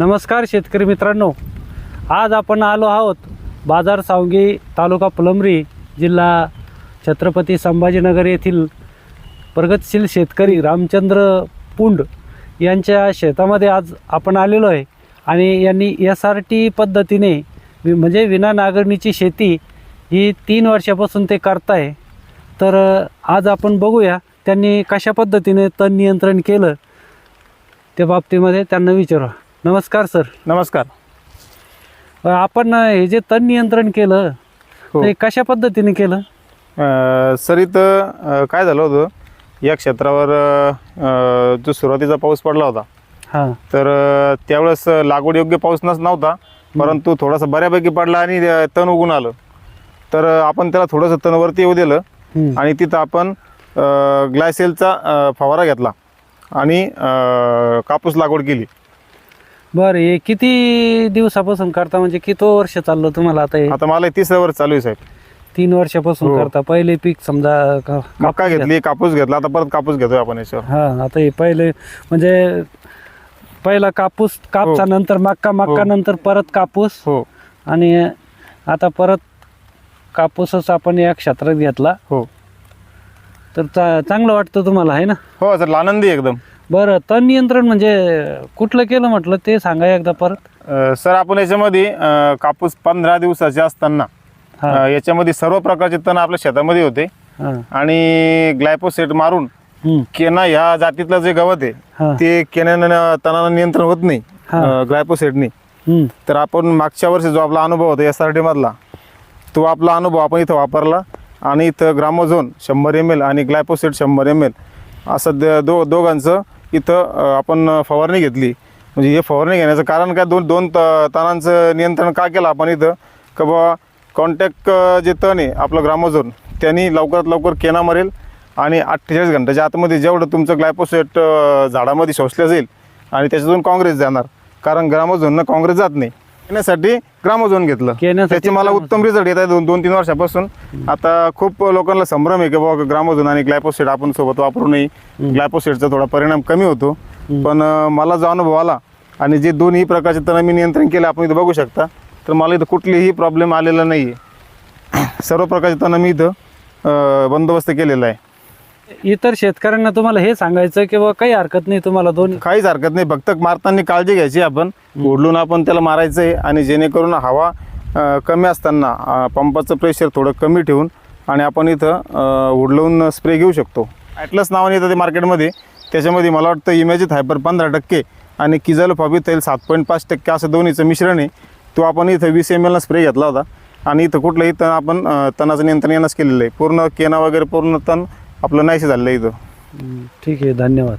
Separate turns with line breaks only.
नमस्कार शेतकरी मित्रांनो. आज आपण आलो आहोत बाजार सावंगी तालुका फुलंब्री जिल्हा छत्रपती संभाजीनगर येथील प्रगतशील शेतकरी रामचंद्र पुंड यांच्या शेतामध्ये आज आपण आलेलो आहे आणि यांनी एस आर टी पद्धतीने वि- म्हणजे विना नांगरणीची शेती ही तीन वर्षापासून ते करताय. तर आज आपण बघूया त्यांनी कशा पद्धतीने तण नियंत्रण केलं. त्या बाबतीमध्ये त्यांना विचारू नमस्कार सर.
नमस्कार.
आपण हे जे तण नियंत्रण केलं
हो.
ते कशा पद्धतीने केलं?
अ, सर इथं अ, काय झालं होतं? या क्षेत्रावर अ, जो सुरुवातीचा पाऊस पडला होता
हां.
तर अ, त्यावेळेस लागवड योग्य पाऊस नस नव्हता परंतु थोडासा बऱ्यापैकी पडला आणि अ, तण उगून आलं. तर अ, आपण त्याला थोडंसं तण वरती येऊ दिलं
हम्म.
आणि तिथं आपण ग्लायसेलचा फवारा घेतला आणि अ, कापूस लागवड केली.
बरं हे किती दिवसापासून करता? म्हणजे किती वर्ष चाललं तुम्हाला आता हे?
आता मला हे तिसऱ्या वर्ष चालू आहे साहेब.
तीन वर्षापासून
हो.
करता. पहिले पीक समजा का-
मक्का
कापूस
घेतली कापूस घेतला आता परत कापूस घेतोय आपण याच्यावर.
हा आता हे पहिले म्हणजे पहिला कापूस कापसा नंतर मक्का मक्का
हो.
नंतर परत कापूस.
हो.
आणि आता परत कापूसच आपण या क्षेत्रात घेतला.
हो.
तर चा चांगलं वाटतं तुम्हाला आहे ना?
हो सर आनंदी आहे एकदम.
बरं तण नियंत्रण म्हणजे कुठलं केलं म्हटलं? ते सांगा एकदा परत.
अ, सर आपण याच्यामध्ये अ, कापूस पंधरा दिवसाचे असताना अ, याच्यामध्ये सर्व प्रकारचे तण आपल्या शेतामध्ये होते.
हा.
आणि ग्लायपोसेट मारून
हम्म,
केना ह्या जातीतलं जे गवत आहे ते केण्यानं तणानं नियंत्रण होत नाही. अ, ग्लायपोसेटनी.
हम्म,
तर आपण मागच्या वर्षी जो आपला अनुभव होता एस आर टी मधला तो आपला अनुभव आपण इथं वापरला. आणि इथं ग्रामोझोन शंभर एम एल आणि ग्लायपोसेट शंभर एम एल असं द- दो दोघांचं इथं आपण फवारणी घेतली. म्हणजे हे फवारणी घेण्याचं कारण काय? दोन दोन त तणांचं नियंत्रण का केलं आपण इथं? का बाबा कॉन्टॅक्ट जे तण आहे आपलं ग्रामोझोन त्यांनी लवकरात लवकर केना मरेल आणि अठ्ठेचाळीस घंट्याच्या आतमध्ये जेवढं तुमचं ग्लायपोसेट झाडामध्ये शोषलं जाईल आणि त्याच्यातून काँग्रेस जाणार. कारण ग्रामोझोननं काँग्रेस जात नाही. येण्यासाठी ग्रामोझोन घेतलं. त्याचे मला. उत्तम रिझल्ट येत आहे दोन दोन तीन वर्षापासून. आता खूप लोकांना संभ्रम आहे की बाबा ग्रामोझोन आणि ग्लायपोसेट आपण सोबत वापरू नये. ग्लायपोसेटचा थोडा परिणाम कमी होतो. पण मला जो अनुभव आला आणि जे दोन्ही प्रकारचे तण मी नियंत्रण केले आपण इथं बघू शकता तर मला इथं कुठलीही प्रॉब्लेम आलेला नाही आहे सर्व प्रकारचे तण मी इथं बंदोबस्त केलेला आहे.
इतर शेतकऱ्यांना तुम्हाला हे सांगायचं की बा काही हरकत नाही तुम्हाला दोन
काहीच हरकत नाही. फक्त मारताना काळजी घ्यायची आपण. ओढलून आपण त्याला मारायचं आहे आणि जेणेकरून हवा अं, कमी असताना अं, पंपाचं प्रेशर थोडं कमी ठेवून आणि आपण इथं अं, उडलवून स्प्रे घेऊ शकतो. ॲटलस नावाने येतं ते मार्केटमध्ये त्याच्यामध्ये मला वाटतं इमॅजित हायपर पंधरा टक्के आणि किजल फॉबिथेल सात पॉईंट पाच टक्के असं दोन्हीचं मिश्रण आहे. तो आपण इथं वीस एम एलला स्प्रे घेतला होता. आणि इथं कुठलंही तण आपण अं, तणाचं नियंत्रण येणंच केलेलं आहे. पूर्ण केना वगैरे पूर्ण तण आपलं नाहीसे झालेलं आहे इथं
ठीक आहे धन्यवाद.